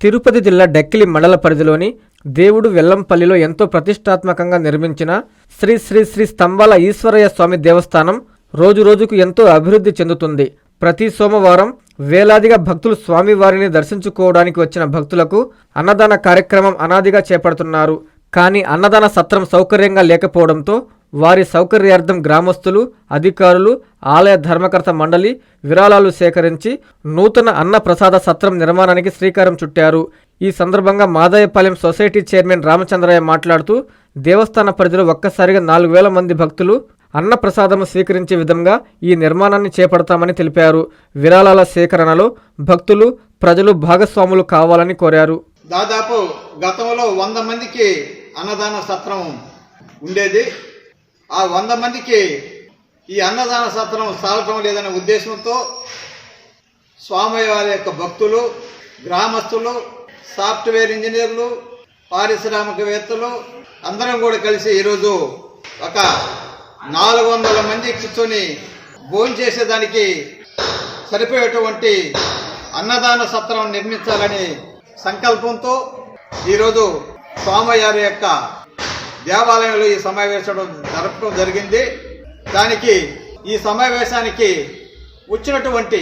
తిరుపతి జిల్లా డెక్కిలి మండల పరిధిలోని దేవుడు వెల్లంపల్లిలో ఎంతో ప్రతిష్టాత్మకంగా నిర్మించిన శ్రీ శ్రీ శ్రీ స్తంభాల ఈశ్వరయ్య స్వామి దేవస్థానం రోజురోజుకు ఎంతో అభివృద్ధి చెందుతుంది. ప్రతి సోమవారం వేలాదిగా భక్తులు స్వామివారిని దర్శించుకోవడానికి వచ్చిన భక్తులకు అన్నదాన కార్యక్రమం అనాదిగా చేపడుతున్నారు. కానీ అన్నదాన సత్రం సౌకర్యంగా లేకపోవడంతో వారి సౌకర్యార్థం గ్రామస్తులు అధికారులు ఆలయ ధర్మకర్త మండలి విరాళాలు సేకరించి నూతన అన్న ప్రసాద సత్రం నిర్మాణానికి శ్రీకారం చుట్టారు. ఈ సందర్భంగా మాదాయపాలెం సొసైటీ చైర్మన్ రామచంద్రయ్య మాట్లాడుతూ దేవస్థాన పరిధిలో ఒక్కసారిగా నాలుగు వేల మంది భక్తులు అన్న ప్రసాదము స్వీకరించే విధంగా ఈ నిర్మాణాన్ని చేపడతామని తెలిపారు. విరాళాల సేకరణలో భక్తులు ప్రజలు భాగస్వాములు కావాలని కోరారు. దాదాపు గతంలో వంద మందికి అన్నదాన సత్రం ఉండేది. ఆ వంద మందికి ఈ అన్నదాన సత్రం సాగటం లేదనే ఉద్దేశంతో స్వామి వారి యొక్క భక్తులు గ్రామస్తులు సాఫ్ట్వేర్ ఇంజనీర్లు పారిశ్రామికవేత్తలు అందరం కూడా కలిసి ఈరోజు ఒక నాలుగు వందల మంది కూర్చొని భోజనం చేసేదానికి సరిపోయేటువంటి అన్నదాన సత్రం నిర్మించాలని సంకల్పంతో ఈరోజు స్వామయ్యారి యొక్క దేవాలయంలో ఈ సమావేశం జరపడం జరిగింది. దానికి ఈ సమావేశానికి వచ్చినటువంటి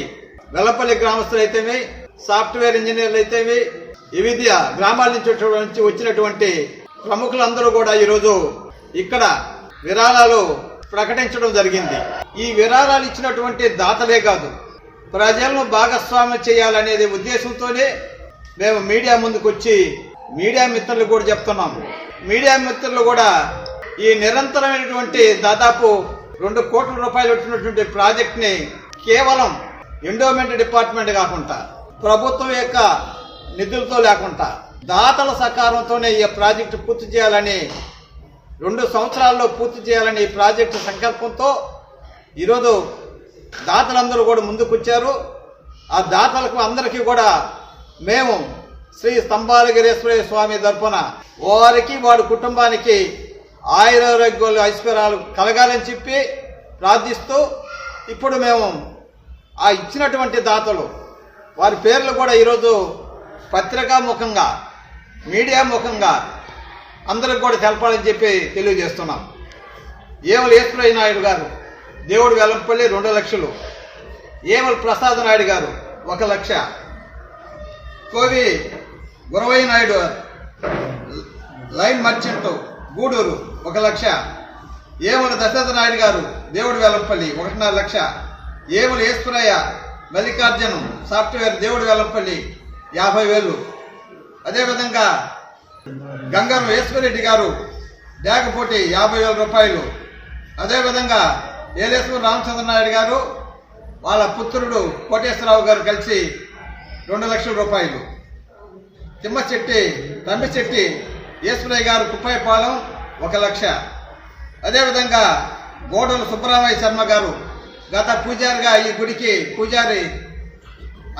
వెల్లపల్లి గ్రామస్తులు అయితేమి సాఫ్ట్వేర్ ఇంజనీర్లు అయితేమి వివిధ గ్రామాల నుంచి వచ్చినటువంటి ప్రముఖులందరూ కూడా ఈరోజు ఇక్కడ విరాళాలు ప్రకటించడం జరిగింది. ఈ విరాళాలు ఇచ్చినటువంటి దాతలే కాదు ప్రజలను భాగస్వామ్యం చేయాలనేది ఉద్దేశంతోనే మేము మీడియా ముందుకు వచ్చి మీడియా మిత్రులు కూడా చెప్తున్నాము. మీడియా మిత్రులు కూడా ఈ నిరంతరమైనటువంటి దాదాపు రెండు కోట్ల రూపాయలు వచ్చినటువంటి ప్రాజెక్ట్ని కేవలం ఎండోమెంట్ డిపార్ట్మెంట్ కాకుండా ప్రభుత్వం యొక్క నిధులతో లేకుండా దాతల సహకారంతోనే ఈ ప్రాజెక్టు పూర్తి చేయాలని రెండు సంవత్సరాల్లో పూర్తి చేయాలని ఈ ప్రాజెక్టు సంకల్పంతో ఈరోజు దాతలందరూ కూడా ముందుకొచ్చారు. ఆ దాతలకు అందరికీ కూడా మేము శ్రీ స్తంభాలగిరేశ్వర స్వామి తరఫున వారికి వాడి కుటుంబానికి ఆయురారోగ్యాలు ఐశ్వర్యాలు కలగాలని చెప్పి ప్రార్థిస్తూ ఇప్పుడు మేము ఆ ఇచ్చినటువంటి దాతలు వారి పేర్లు కూడా ఈరోజు పత్రికా ముఖంగా మీడియా ముఖంగా అందరికి కూడా తెలపాలని చెప్పి తెలియజేస్తున్నాం. ఏవల ఈశ్వరయ్య నాయుడు గారు దేవుడు వెల్లంపల్లి రెండు లక్షలు. ఏవల ప్రసాద్ నాయుడు గారు ఒక లక్ష. కోవి గురవయ్య నాయుడు లైన్ మర్చెంట్ గూడూరు ఒక లక్ష. ఏముల దశరథ నాయుడు గారు దేవుడు వెల్లంపల్లి ఒకటిన్నర లక్ష. ఏముల ఈశ్వరయ్య మల్లికార్జునం సాఫ్ట్వేర్ దేవుడు వెల్లంపల్లి యాభై వేలు. అదేవిధంగా గంగారం ఈశ్వరెడ్డి గారు డేకపోటి యాభై వేల రూపాయలు. అదేవిధంగా ఏలేశ్వర రామచంద్ర నాయుడు గారు వాళ్ళ పుత్రుడు కోటేశ్వరరావు గారు కలిసి రెండు లక్షల రూపాయలు. తిమ్మచెట్టి తంబిచెట్టి ఈశ్వరయ్య గారు కుప్పాయపాలెం ఒక లక్ష. అదేవిధంగా గోడల సుబ్బరామయ్య శర్మ గారు గత పూజారిగా ఈ గుడికి పూజారి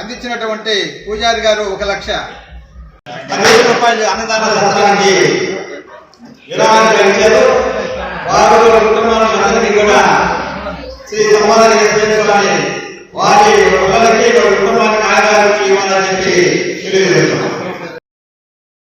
అందించినటువంటి పూజారి గారు ఒక లక్ష. పదివేల రూపాయలు అన్నదాన సత్రానికి వారు వారి కూడా శ్రీ వారి ఒకరికి కుటుంబానికి ఆధారానికి ఇవ్వాలని చెప్పి తెలియజేస్తున్నాం.